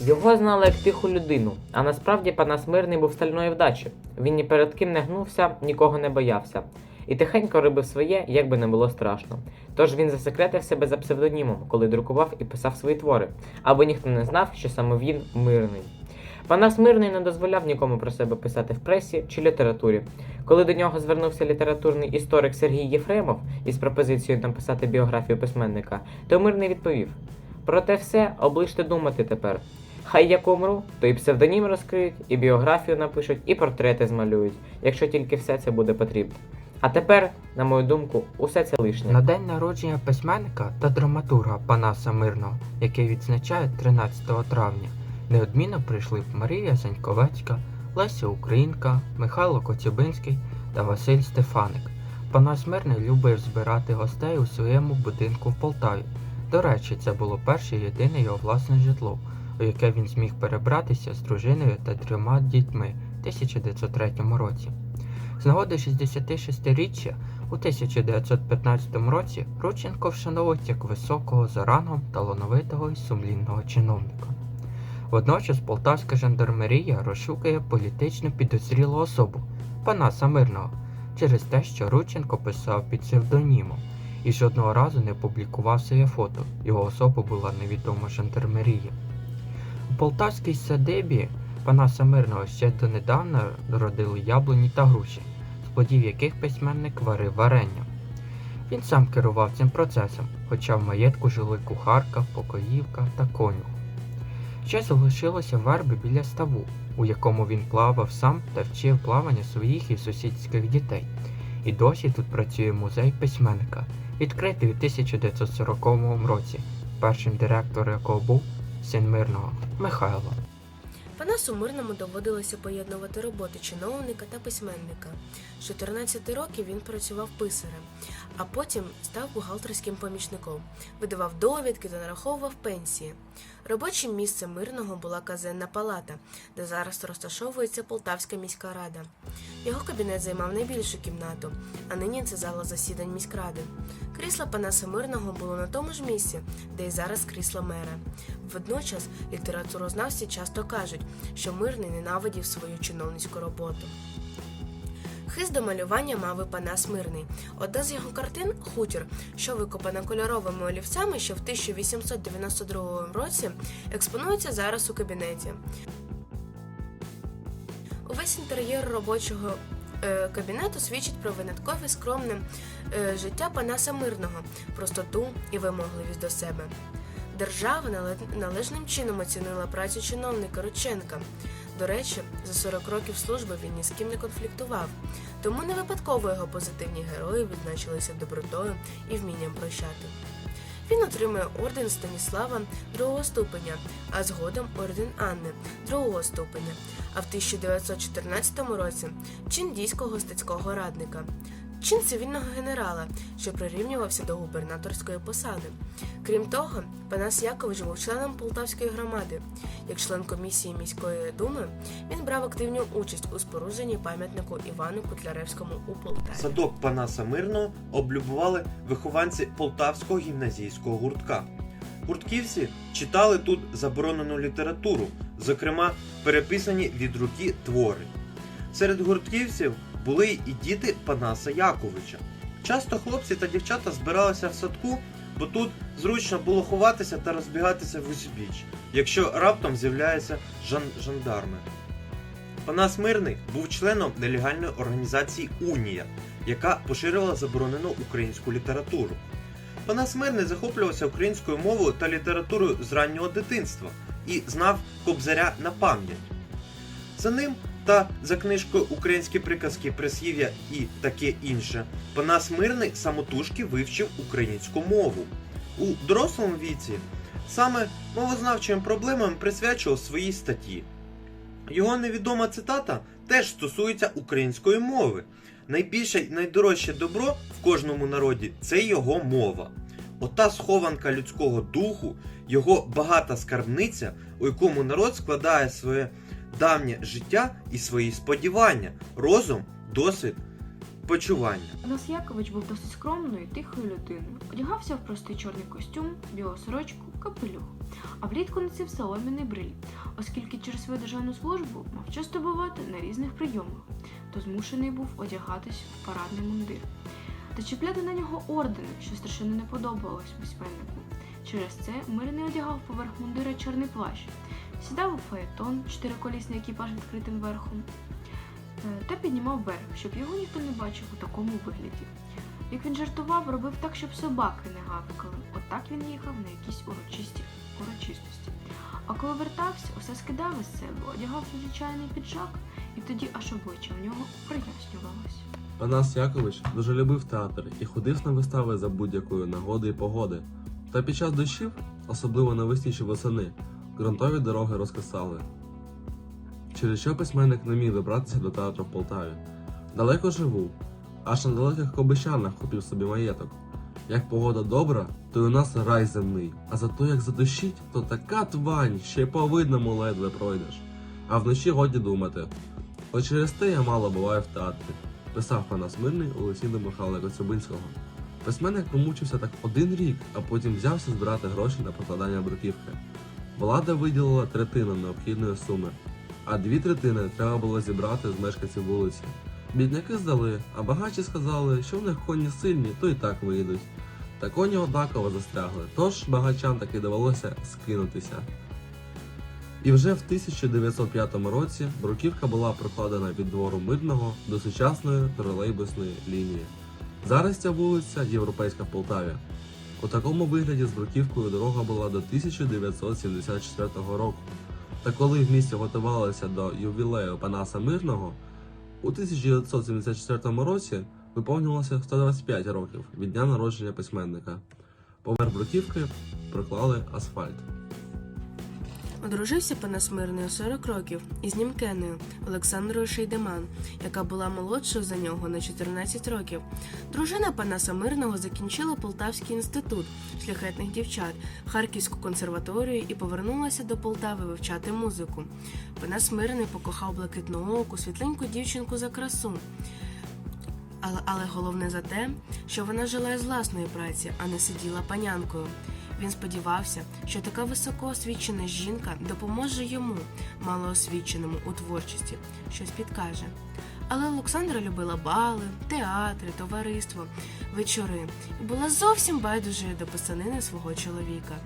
Його знали як тиху людину, а насправді Панас Мирний був стальної вдачі. Він ні перед ким не гнувся, нікого не боявся. І тихенько робив своє, як би не було страшно. Тож він засекретив себе за псевдонімом, коли друкував і писав свої твори, аби ніхто не знав, що саме він мирний. Панас Мирний не дозволяв нікому про себе писати в пресі чи літературі. Коли до нього звернувся літературний історик Сергій Єфремов із пропозицією написати біографію письменника, то Мирний відповів: Проте все оближте думати тепер. Хай як умру, то і псевдонім розкриють, і біографію напишуть, і портрети змалюють, якщо тільки все це буде потрібно. А тепер, на мою думку, усе це лишнє. На день народження письменника та драматурга Панаса Мирного, який відзначають 13 травня, неодмінно прийшли б Марія Заньковецька, Леся Українка, Михайло Коцюбинський та Василь Стефаник. Панас Мирний любив збирати гостей у своєму будинку в Полтаві. До речі, це було перше єдине його власне житло, у яке він зміг перебратися з дружиною та трьома дітьми в 1903 році. З нагоди 66-річчя у 1915 році Рученко вшановують як високого за рангом талановитого і сумлінного чиновника. Водночас полтавська жандармерія розшукує політично підозрілу особу Панаса Мирного через те, що Рученко писав під псевдонімом і жодного разу не публікував своє фото. Його особа була невідома жандармерії. У полтавській садибі Панаса Мирного ще донедавна родили яблуні та груші з плодів яких письменник варив варення. Він сам керував цим процесом, хоча в маєтку жили кухарка, покоївка та конюх. Ще залишилося верби біля ставу, у якому він плавав сам та вчив плавання своїх і сусідських дітей. І досі тут працює музей письменника, відкритий у 1940 році, першим директором якого був син мирного Михайло. Панасу Мирному доводилося поєднувати роботи чиновника та письменника. З 14 років він працював писарем, а потім став бухгалтерським помічником, видавав довідки та нараховував пенсії. Робочим місцем Мирного була казенна палата, де зараз розташовується Полтавська міська рада. Його кабінет займав найбільшу кімнату, а нині це зала засідань міськради. Крісло Панаса Мирного було на тому ж місці, де й зараз крісло мера. Водночас літературознавці часто кажуть, що мирний ненавидів свою чиновницьку роботу. Хист до малювання мав і Панас Мирний. Одна з його картин Хутір, що викопана кольоровими олівцями, ще в 1892 році, експонується зараз у кабінеті. Увесь інтер'єр робочого е, кабінету свідчить про виняткове скромне е, життя Панаса Мирного, простоту і вимогливість до себе. Держава належним чином оцінила працю чиновника Рученка. До речі, за 40 років служби він ні з ким не конфліктував, тому не випадково його позитивні герої відзначилися добротою і вмінням прощати. Він отримує орден Станіслава другого ступеня, а згодом орден Анни другого ступеня, а в 1914 році чин дійського статського радника, чин цивільного генерала, що прирівнювався до губернаторської посади. Крім того, Панас Якович був членом Полтавської громади. Як член комісії міської думи, він брав активну участь у спорудженні пам'ятнику Івану Котляревському у Полтаві. Садок Панаса Мирного облюбували вихованці Полтавського гімназійського гуртка. Гуртківці читали тут заборонену літературу, зокрема переписані від руки твори. Серед гуртківців були і діти Панаса Яковича. Часто хлопці та дівчата збиралися в садку, бо тут зручно було ховатися та розбігатися в узбіч, якщо раптом з'являються жан- жандарми. Панас Мирний був членом нелегальної організації Унія, яка поширювала заборонену українську літературу. Панас Мирний захоплювався українською мовою та літературою з раннього дитинства і знав кобзаря на пам'ять. За ним та за книжкою Українські приказки, прислів'я і таке інше, Панас Мирний самотужки вивчив українську мову. У дорослому віці саме мовознавчим проблемам присвячував свої статті. Його невідома цитата теж стосується української мови. найбільше і найдорожче добро в кожному народі це його мова. Ота схованка людського духу, його багата скарбниця, у якому народ складає своє давнє життя і свої сподівання, розум, досвід, почування. Панас Якович був досить скромною і тихою людиною. Одягався в простий чорний костюм, білу сорочку, капелюх, а влітку носив солом'яний бриль, оскільки через свою державну службу мав часто бувати на різних прийомах, то змушений був одягатись в парадний мундир. Та чіпляти на нього ордени, що страшенно не подобалось письменнику. Через це мирний одягав поверх мундира чорний плащ, сідав у фаетон, чотириколісний екіпаж відкритим верхом, е, та піднімав берег, щоб його ніхто не бачив у такому вигляді. Як він жартував, робив так, щоб собаки не гавкали. Отак він їхав на якісь урочисті урочистості. А коли вертався, усе скидав із себе, одягав звичайний піджак, і тоді аж обличчя в нього прояснювалося. Панас Якович дуже любив театр і ходив на вистави за будь-якої нагоди і погоди. Та під час дощів, особливо навесні чи восени, ґрунтові дороги розкисали. Через що письменник не міг добратися до театру в Полтаві. Далеко живу, аж на далеких кобищанах купив собі маєток. Як погода добра, то й у нас рай земний, а зато як задощить, то така твань, ще й по видному ледве пройдеш. А вночі годі думати. От через те я мало буваю в театрі писав Панас Мирний Олексій Михайла Коцюбинського. Письменник помучився так один рік, а потім взявся збирати гроші на прокладання бруківки. Влада виділила третину необхідної суми, а дві третини треба було зібрати з мешканців вулиці. Бідняки здали, а багачі сказали, що в них коні сильні, то і так виїдуть. Та коні однаково застрягли, тож багачам таки довелося скинутися. І вже в 1905 році бруківка була прокладена від двору мирного до сучасної тролейбусної лінії. Зараз ця вулиця європейська в Полтаві. У такому вигляді з бруківкою дорога була до 1974 року. Та коли в місті готувалися до ювілею Панаса Мирного, у 1974 році виповнилося 125 років від дня народження письменника. Поверх бруківки проклали асфальт. Одружився Панас Мирний у 40 років із німкеною Олександрою Шейдеман, яка була молодшою за нього на 14 років. Дружина Панаса Мирного закінчила Полтавський інститут шляхетних дівчат, Харківську консерваторію і повернулася до Полтави вивчати музику. Панас Мирний покохав блакитну оку, світленьку дівчинку за красу. Але, але головне за те, що вона жила із власної праці, а не сиділа панянкою. Він сподівався, що така високоосвічена жінка допоможе йому, малоосвіченому у творчості, щось підкаже. Але Олександра любила бали, театри, товариство, вечори і була зовсім байдужою до писанини свого чоловіка.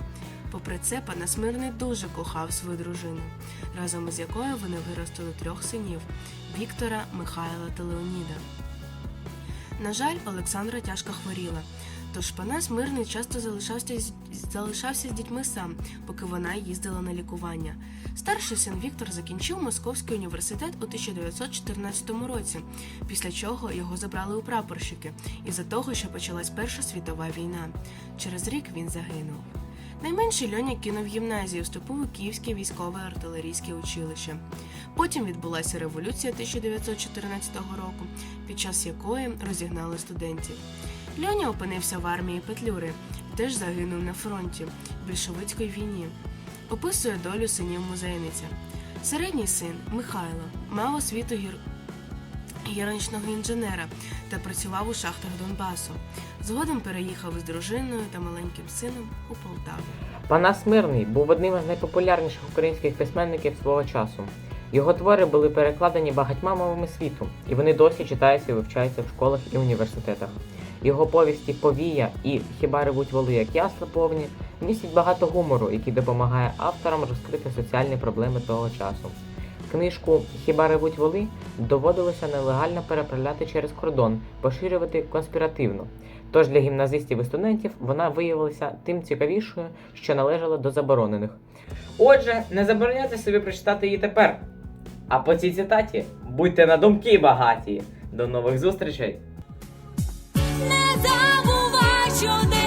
Попри це, Панас Мирний дуже кохав свою дружину, разом із якою вони виростили трьох синів Віктора, Михайла та Леоніда. На жаль, Олександра тяжко хворіла, тож Панас Мирний часто залишався, залишався з дітьми сам, поки вона їздила на лікування. Старший син Віктор закінчив Московський університет у 1914 році, після чого його забрали у прапорщики із-за того, що почалась Перша світова війна. Через рік він загинув. Найменший Льоня кинув гімназію, вступив у Київське військове артилерійське училище. Потім відбулася революція 1914 року, під час якої розігнали студентів. Льоня опинився в армії Петлюри, теж загинув на фронті в більшовицькій війні. Описує долю синів музейниця. Середній син Михайло мав освіту гір... гірничного інженера та працював у шахтах Донбасу. Згодом переїхав із дружиною та маленьким сином у Полтаву. Панас Мирний був одним із найпопулярніших українських письменників свого часу. Його твори були перекладені багатьма мовами світу, і вони досі читаються і вивчаються в школах і університетах. Його повісті Повія і Хіба ревуть воли як ясла повні містять багато гумору, який допомагає авторам розкрити соціальні проблеми того часу. Книжку Хіба ревуть воли доводилося нелегально переправляти через кордон, поширювати конспіративно. Тож для гімназистів і студентів вона виявилася тим цікавішою, що належала до заборонених. Отже, не забороняйте собі прочитати її тепер. А по цій цитаті будьте на думки багаті. До нових зустрічей! Не забувай, що